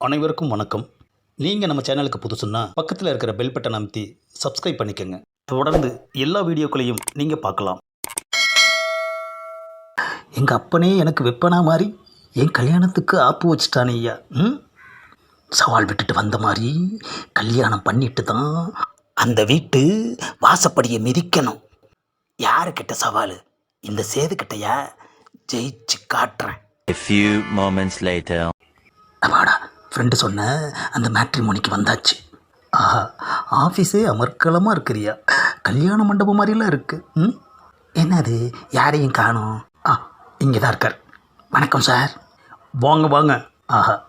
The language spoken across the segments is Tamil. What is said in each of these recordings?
அனைவருக்கும் வணக்கம். நீங்கள் நம்ம சேனலுக்கு புதுசுன்னா பக்கத்தில் இருக்கிற பெல் பட்டனை அமைத்தி சப்ஸ்கிரைப் பண்ணிக்கோங்க. தொடர்ந்து எல்லா வீடியோக்களையும் நீங்கள் பார்க்கலாம். எங்கள் அப்பனே எனக்கு வெப்பனா மாதிரி என் கல்யாணத்துக்கு ஆப்பு வச்சுட்டானே ஐயா. ம்? சவால் விட்டுட்டு வந்த மாதிரி கல்யாணம் பண்ணிட்டு தான் அந்த வீட்டு வாசப்படியை மிதிக்கணும். யாருக்கிட்ட சவால்? இந்த சேதுக்கிட்டயா? ஜெயிச்சு காட்டுறேன். A few moments later. அப்பாடா ஃப்ரெண்டு சொன்ன அந்த மேட்ரிமோனிக்கு வந்தாச்சு. ஆஹா ஆஃபீஸே அமர்க்கலமாக இருக்கிறியா? கல்யாண மண்டபம் மாதிரிலாம் இருக்கு. ம்? என்னது? யாரையும் காணோம்? ஆ இங்கே தான் இருக்கார். வணக்கம் சார். வாங்க வாங்க. ஆஹா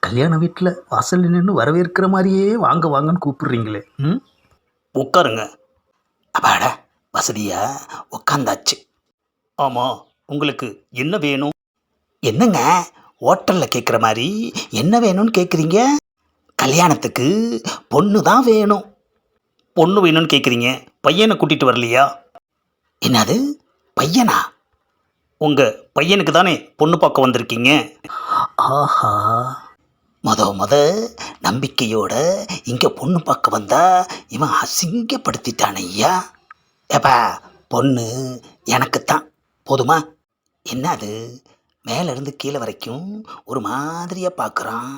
கல்யாண வீட்டில் வாசல் நின்று வரவேற்கிற மாதிரியே வாங்க வாங்கன்னு கூப்பிடுறீங்களே. ம்? உட்காருங்க. அப்பாடா வசதியா? உட்காந்தாச்சு. ஆமாம் உங்களுக்கு என்ன வேணும்? என்னங்க? ஹோட்டலில் கேட்குற மாதிரி என்ன வேணும்னு கேட்குறீங்க கல்யாணத்துக்கு பொண்ணு தான் வேணும். பொண்ணு வேணும்னு கேட்குறீங்க பையனை கூட்டிகிட்டு வரலையா? என்னது? பையனா? உங்கள் பையனுக்கு தானே பொண்ணு பார்க்க வந்திருக்கீங்க. ஆஹா. மொத மொத நம்பிக்கையோட இங்கே பொண்ணு பார்க்க வந்தா இவன் அசிங்கப்படுத்திட்டான் ஐயா. ஏப்பா பொண்ணு எனக்குத்தான். போதுமா? என்னது? மேலேருந்து கீழே வரைக்கும் ஒரு மாதிரியாக பார்க்குறான்.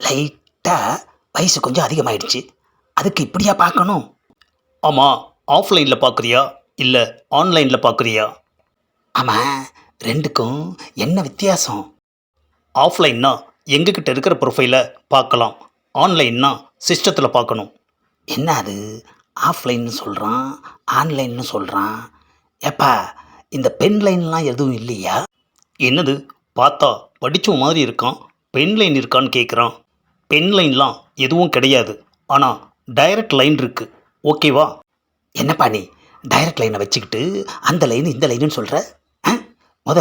லைட்டாக வயசு கொஞ்சம் அதிகமாயிடுச்சு. அதுக்கு இப்படியா பார்க்கணும்? ஆமாம் ஆஃப்லைனில் பார்க்குறியா? இல்லை ஆன்லைனில் பார்க்குறியா? ஆமாம் ரெண்டுக்கும் என்ன வித்தியாசம்? ஆஃப்லைன்னா எங்ககிட்ட இருக்கிற ப்ரொஃபைலை பார்க்கலாம். ஆன்லைன்னா சிஸ்டத்தில் பார்க்கணும். என்ன அது? ஆஃப்லைன்னு சொல்கிறான் ஆன்லைன்னு சொல்கிறான் ஏப்பா இந்த பென் லைன்லாம் எதுவும் இல்லையா? என்னது? பார்த்தா படித்த மாதிரி இருக்கான் பென் லைன் இருக்கான்னு கேட்குறான் பென் லைன்லாம் எதுவும் கிடையாது. ஆனால் டைரக்ட் லைன் இருக்குது ஓகேவா என்னப்பா நீ? டைரக்ட் லைனை வச்சுக்கிட்டு அந்த லைன் இந்த லைனுன்னு சொல்கிற முத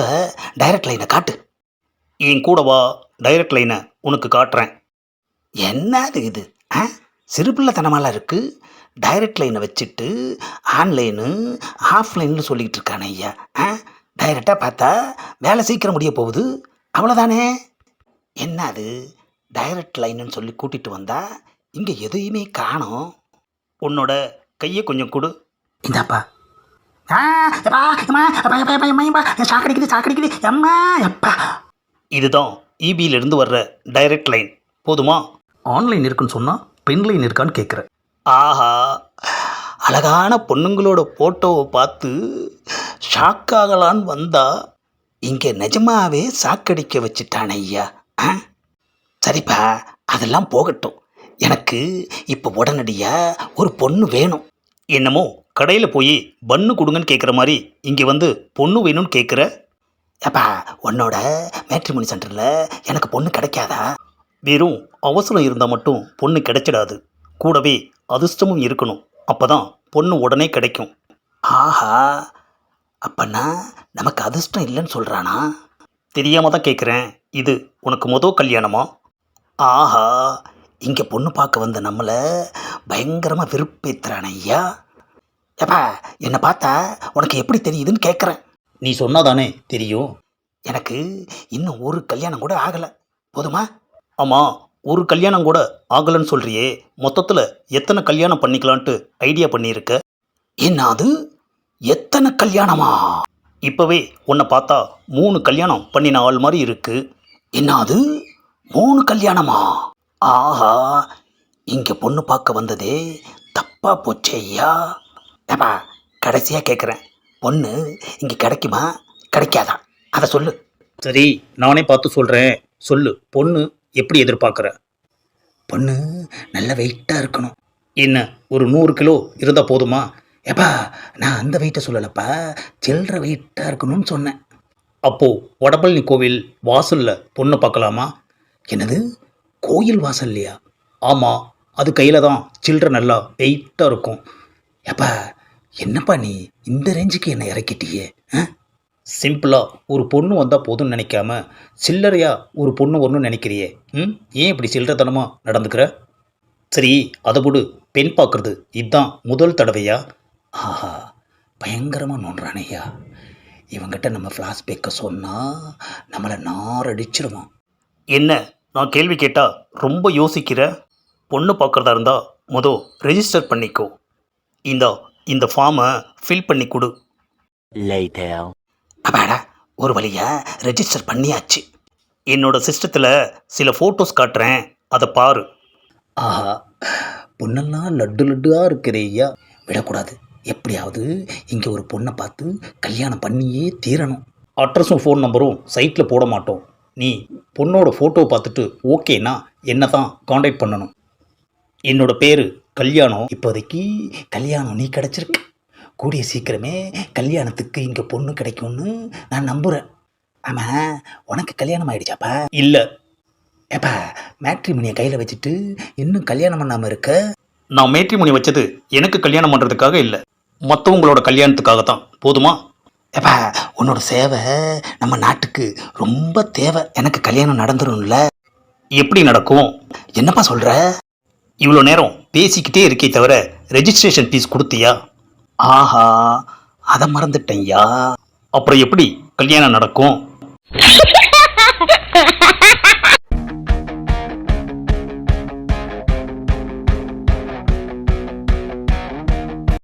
டைரக்ட் லைனை காட்டு. என் கூட வா டைரக்ட் லைனை உனக்கு காட்டுறேன். என்னது இது? ஆ? சிறுபிள்ளைத்தனமாலாம் இருக்குது டைரக்ட் லைனை வச்சுட்டு ஆன்லைனு ஆஃப்லைன்னு சொல்லிக்கிட்டு இருக்கானே ஐயா. ஆ? டைரெக்டாக பார்த்தா வேலை சீக்கிரம் முடிய போகுது. அவ்வளோதானே என்ன அது டைரக்ட் லைனுன்னு சொல்லி கூட்டிகிட்டு வந்தா இங்கே எதையுமே காணோம். உன்னோட கையை கொஞ்சம் கொடு. இந்தாப்பா. சாக்கடிக்குது சாக்கடிக்குது அம்மா எப்பா இதுதான் இபியிலிருந்து வர்ற டைரக்ட் லைன். போதுமா? ஆன்லைன் இருக்குன்னு சொன்னால் பென் லைன் இருக்கான்னு கேட்குறேன் ஆஹா. அழகான பொண்ணுங்களோட ஃபோட்டோவை பார்த்து ஷாக் ஆகலான்னு வந்தா இங்கே நிஜமாவே சாக்கடிக்க வச்சுட்டானே ஐயா. ஆ? சரிப்பா அதெல்லாம் போகட்டும். எனக்கு இப்போ உடனடியாக ஒரு பொண்ணு வேணும். என்னமோ கடையில் போய் பன்னு கொடுங்கன்னு கேட்குற மாதிரி இங்கே வந்து பொண்ணு வேணும்னு கேட்குற ஏப்பா உன்னோட மேட்ரிமோனி சென்டரில் எனக்கு பொண்ணு கிடைக்காதா? வெறும் அவசரம் இருந்தால் மட்டும் பொண்ணு கிடைச்சிடாது. கூடவே அதிர்ஷ்டமும் இருக்கணும். அப்போ தான் பொண்ணு உடனே கிடைக்கும். ஆஹா அப்பன்னா நமக்கு அதிர்ஷ்டம் இல்லைன்னு சொல்கிறானா தெரியாமல் தான் கேட்குறேன் இது உனக்கு மொதல் கல்யாணமா? ஆஹா இங்கே பொண்ணு பார்க்க வந்த நம்மளை பயங்கரமாக வெறுப்பேத்துறான ஐயா. ஏப்பா என்னை பார்த்தா உனக்கு எப்படி தெரியுதுன்னு கேட்குறேன் நீ சொன்னாதானே தெரியும். எனக்கு இன்னும் ஒரு கல்யாணம் கூட ஆகலை. போதுமா? ஆமாம் ஒரு கல்யாணம் கூட ஆகலைன்னு சொல்கிறியே மொத்தத்தில் எத்தனை கல்யாணம் பண்ணிக்கலான்ட்டு ஐடியா பண்ணியிருக்க? என்ன அது? எத்தனை கல்யாணமா? இப்போவே உன்னை பார்த்தா மூணு கல்யாணம் பண்ணின ஆள் மாதிரி இருக்கு. என்ன அது மூணு கல்யாணமா? ஆஹா இங்கே பொண்ணு பார்க்க வந்ததே தப்பா போச்சே ஐயா. ஏப்பா கடைசியாக கேட்குறேன் பொண்ணு இங்கே கிடைக்குமா? கிடைக்காதா? அதை சொல்லு. சரி நானே பார்த்து சொல்கிறேன் சொல்லு பொண்ணு எப்படி எதிர்பார்க்குற? பொண்ணு நல்ல வெயிட்டாக இருக்கணும். என்ன ஒரு நூறு கிலோ இருந்தால் போதுமா? ஏப்பா நான் அந்த வெயிட்டை சொல்லலப்பா. சில்லற வெயிட்டாக இருக்கணும்னு சொன்னேன். அப்போது வடபழனி கோவில் வாசலில் பொண்ணு பார்க்கலாமா? என்னது? கோயில் வாசல்லையா? ஆமாம் அது கையில் தான் சில்லற நல்லா வெயிட்டாக இருக்கும். ஏப்பா என்னப்பா நீ இந்த ரேஞ்சுக்கு என்னை இறக்கிட்டியே ஆ? சிம்பிளாக ஒரு பொண்ணு வந்தால் போதும்னு நினைக்காம சில்லறையாக ஒரு பொண்ணு வரணும்னு நினைக்கிறியே ம்? ஏன் இப்படி சில்லறத்தனமாக நடந்துக்கிற? சரி அதை விடு பெண் பார்க்குறது இதுதான் முதல் தடவையா? ஆஹா பயங்கரமாக நோண்டுறானையா இவங்கிட்ட நம்ம ஃப்ளாஷ்பேக்கை சொன்னால் நம்மளை நார் அடிச்சிருவான் என்ன நான் கேள்வி கேட்டா ரொம்ப யோசிக்கிற? பொண்ணு பார்க்குறதா இருந்தா மொதல் ரெஜிஸ்டர் பண்ணிக்கோ. இந்தா இந்த ஃபார்மை ஃபில் பண்ணி கொடு. அப்பாடா ஒரு வழியா ரெஜிஸ்டர் பண்ணியாச்சு. என்னோட சிஸ்டத்தில் சில ஃபோட்டோஸ் காட்டுறேன் அதை பாரு. ஆஹா பொண்ணெல்லாம் லட்டு லட்டுவாக இருக்கிறே ஐயா. விடக்கூடாது. எப்படியாவது இங்கே ஒரு பொண்ணை பார்த்து கல்யாணம் பண்ணியே தீரணும். அட்ரஸும் ஃபோன் நம்பரும் சைட்டில் போட மாட்டோம். நீ பொண்ணோட ஃபோட்டோ பார்த்துட்டு ஓகேனா என்ன தான் காண்டாக்ட் பண்ணணும்? என்னோட பேர் கல்யாணம். இப்போதைக்கு கல்யாணம் நீ கிடச்சிருக்கு. கூடிய சீக்கிரமே கல்யாணத்துக்கு இங்கே பொண்ணு கிடைக்கும்னு நான் நம்புகிறேன் ஆமாம் உனக்கு கல்யாணம் ஆகிடுச்சாப்பா இல்லை. ஏப்பா மேட்ரிமணியை கையில் வச்சுட்டு இன்னும் கல்யாணம் பண்ணாமல் இருக்க? நான் மேட்ரிமணி வச்சது எனக்கு கல்யாணம் பண்ணுறதுக்காக இல்லை. மற்றவங்களோட கல்யாணத்துக்காக தான் போதுமா? எப்பா உன்னோட சேவை நம்ம நாட்டுக்கு ரொம்ப தேவை. எனக்கு கல்யாணம் நடந்துரும்ல. எப்படி நடக்கும்? என்னப்பா சொல்கிற இவ்வளோ நேரம் பேசிக்கிட்டே இருக்கே தவிர ரெஜிஸ்ட்ரேஷன் ஃபீஸ் கொடுத்தியா? ஆஹா அதை மறந்துட்டேன்யா. அப்புறம் எப்படி கல்யாணம் நடக்கும்?